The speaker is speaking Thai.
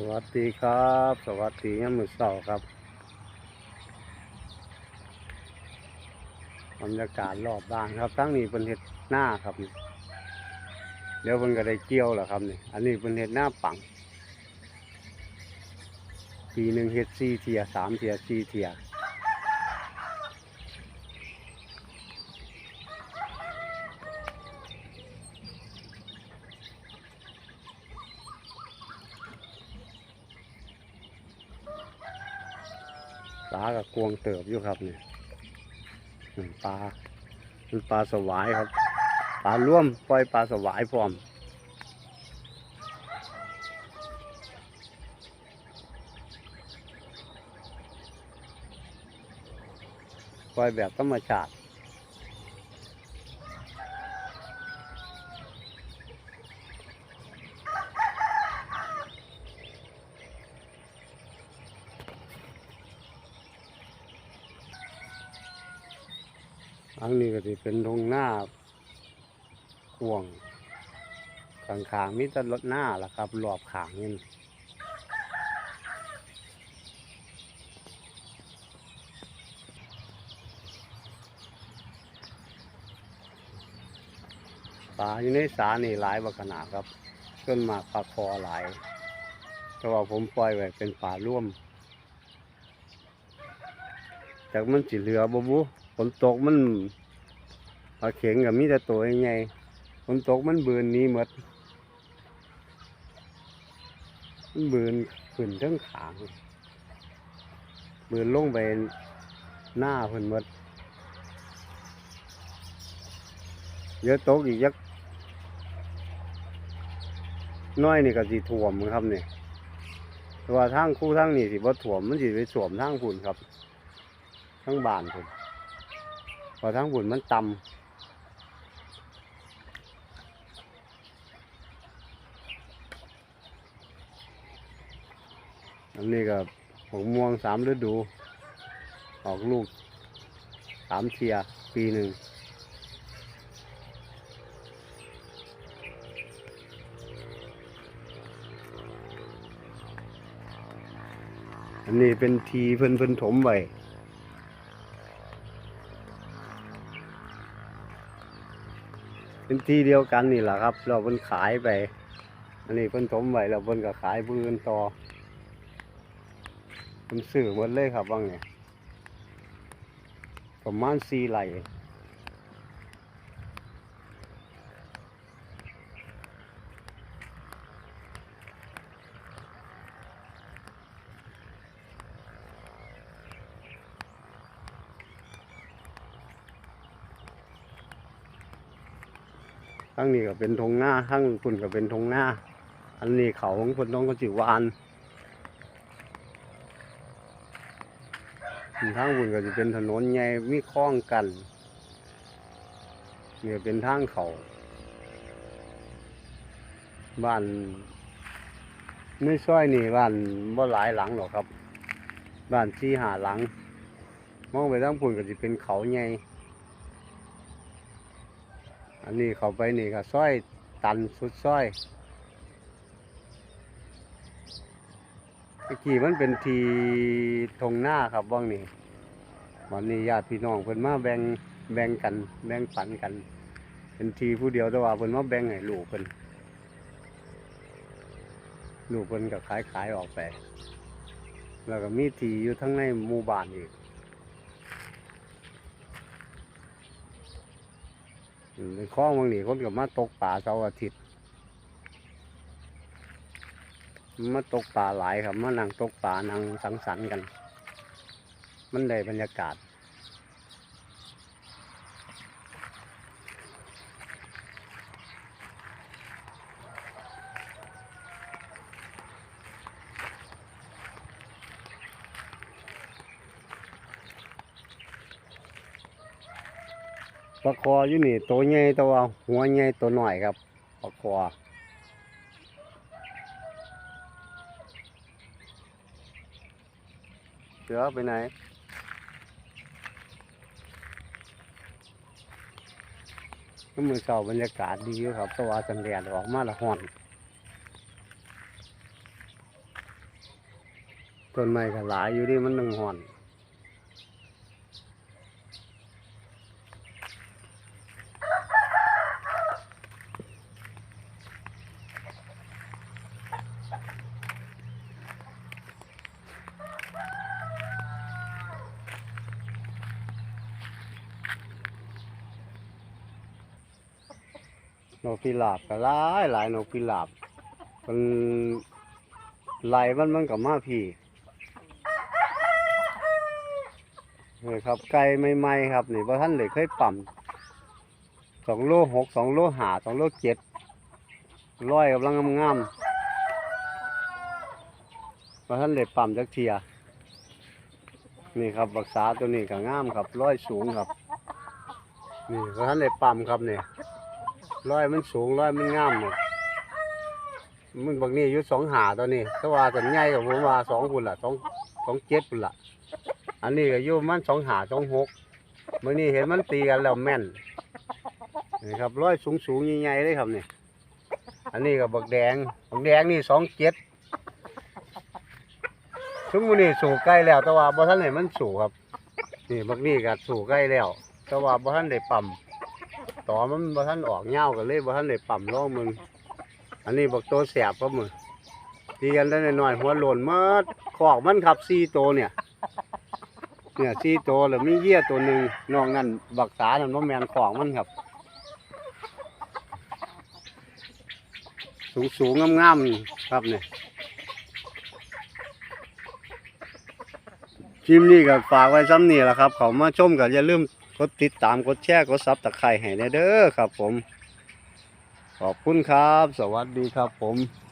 สวัสดีครับ สวัสดียามมือเช้าครับบรรยากาศรอบบ้านครับทั้งนี้เป็นเห็ดหน้าครับนี่เดี๋ยวเป็นก็ได้เกี่ยวแล้วครับนี่อันนี้เป็นเห็ดหน้าปังปีหนึ่งเห็ดสี่เทียสามเทียสี่เทียปลากับกวงเติบอยู่ครับนี่ยปลาเป็นปลาสวายครับปลาร่วมปล่อยปลาสวายพร้อมปล่อยแบบธรรมชาติ อันนี้ก็จะเป็นทงหน้ากวงขางขางๆมีแต่รถหน้าล่ะครับรอบขางนี่ปลาอยู่ในสานี่หลายบักขนาดครับขึ้นมากปลาคอหลายแต่ว่าผมปล่อยไว้เป็นปลาร่วมจากมันสิเหลือบ่บุ ฝนตกมันปลาเข็งกับมีแต่ตัวใหญ่ๆฝนตกมันเบือนนี้หมดมันเบือนขึ้นทั้งขางเบือนลงไปหน้าเพิ่นหมดเยอะตกอีกยักน้อยนี่ก็สิท่วมครับนี่แต่ว่าทางคู่ทางนี่สิบ่ท่วมมันสิไปสวมทางพุ่นครับ ทั้งบานผมพ อทั้งบุญมันต่ำอันนี้ก็หกม่วงสามฤดู ออกลูกสามเทียปีหนึ่งอันนี้เป็นทีเพิ่นเพิ่นถมไว้ เป็นที่เดียวกันนี่แหละครับ เราเพิ่นขายไป อันนี้เพิ่นถมไว้เราเพิ่นก็ขายปืนต่อเพิ่นซื้อหมดเลยครับว่างเนี่ยประมาณสี่ไร่ ทั้งนี้ก็เป็นทงหน้าทั้งคุณก็เป็นทงหน้า อันนี้เขาของคนน้องก็จิวานทางบุญก็จะเป็นถนนใหญ่มีคล้องกันเนี่ยเป็นทางเขาบ้านในซอยนี่บ้านบ่หลายหลังหรอกครับ บ้านที่หาหลัง มองไปทางพุ่นก็จะเป็นเขาใหญ่ อันนี้เขาไปนี่ก็ซอยตันสุดซอยเมื่อกี้มันเป็นทีทงหน้าครับว่างนี่วันนี้ญาติพี่น้องเพิ่นมาแบ่งแบ่งกัน แบ่งปันกัน เป็นทีผู้เดียวแต่ว่าเพิ่นมาแบ่งให้ลูกเพิ่นลูกเพิ่นก็ขายขายออกไป แล้วก็มีทีอยู่ทั้งในหมู่บ้านอีก อืม ในคลองบางนี่คนก็มาตกปลาเสาร์อาทิตย์มาตกปลาหลายครับมานั่งตกปลานั่งสังสรรค์กัน มันได้บรรยากาศ ปลาคออยู่นี่ตัวใหญ่ตัวหัวใหญ่ตัวหน่อยครับปลาคอเสือไปไหนก็มือเก่าบรรยากาศดีครับตัวสันแดดออกมาละห่อนต้นไม้ก็หลายอยู่ดิมันหนึ่งห่อน นกพิราบก็หลายหลายนกพิราบมันไล่มันมันก็มาพี่นี่ครับไก่ใหม่ๆครับนี่บ่ท่านเลยเคยปั่มสองโลหกสองโลหาสองโลเจ็ดร้อยกำลังงามๆบ่ท่านเลยปั่มจักเทียนี่ครับบักษาตัวนี้ก็งามครับร้อยสูงครับ นี่บ่ท่านเลยปั่มครับเนี่ย ร้อยมันสูงร้อยมันงามหมดมึงบางนี่อยู่สองหาตัวนี้ถ้าว่าสัญญากับผมว่าสองพุ่นละสองสองเจ็ดพุ่นละอันนี้ก็อยู่มันสองหาสองหกเมื่อนี้เห็นมันตีกันแล้วแม่นนี่ครับร้อยสูงสูงใหญ่ๆเลยครับนี่อันนี้กับบักแดงบักแดงนี่สองเจ็ดซึ่งมันนี่สู่ใกล้แล้ว แต่ว่าบ่ทันไหนมันสู่ครับ นี่บักนี่ก็สู่ใกล้แล้ว แต่ว่าบ่ทันได้ปั๊ม ต่อมันบ่ทันออกเงากันเลยบ่ทันได้ปั๊มล่องมึง อันนี้บอกตัวแสบครับมึงตีกันได้หน่อยหัวโลนหมาขอกมันครับสี่ตัวเนี่ย เนี่ยสี่ตัวแล้วมีเยี่ยตัวหนึ่งนอกนั้นบักษานั่นบ่แมนขอกมันครับ สูงสูงๆงามๆครับเนี่ยคลิปนี้ก็ฝากไว้ซ้ำนี่แหละครับ เขามาชมก็อย่าลืม กดติดตามกดแชร์กดซับตะไคร่ให้เด้อครับผม ขอบคุณครับ สวัสดีครับผม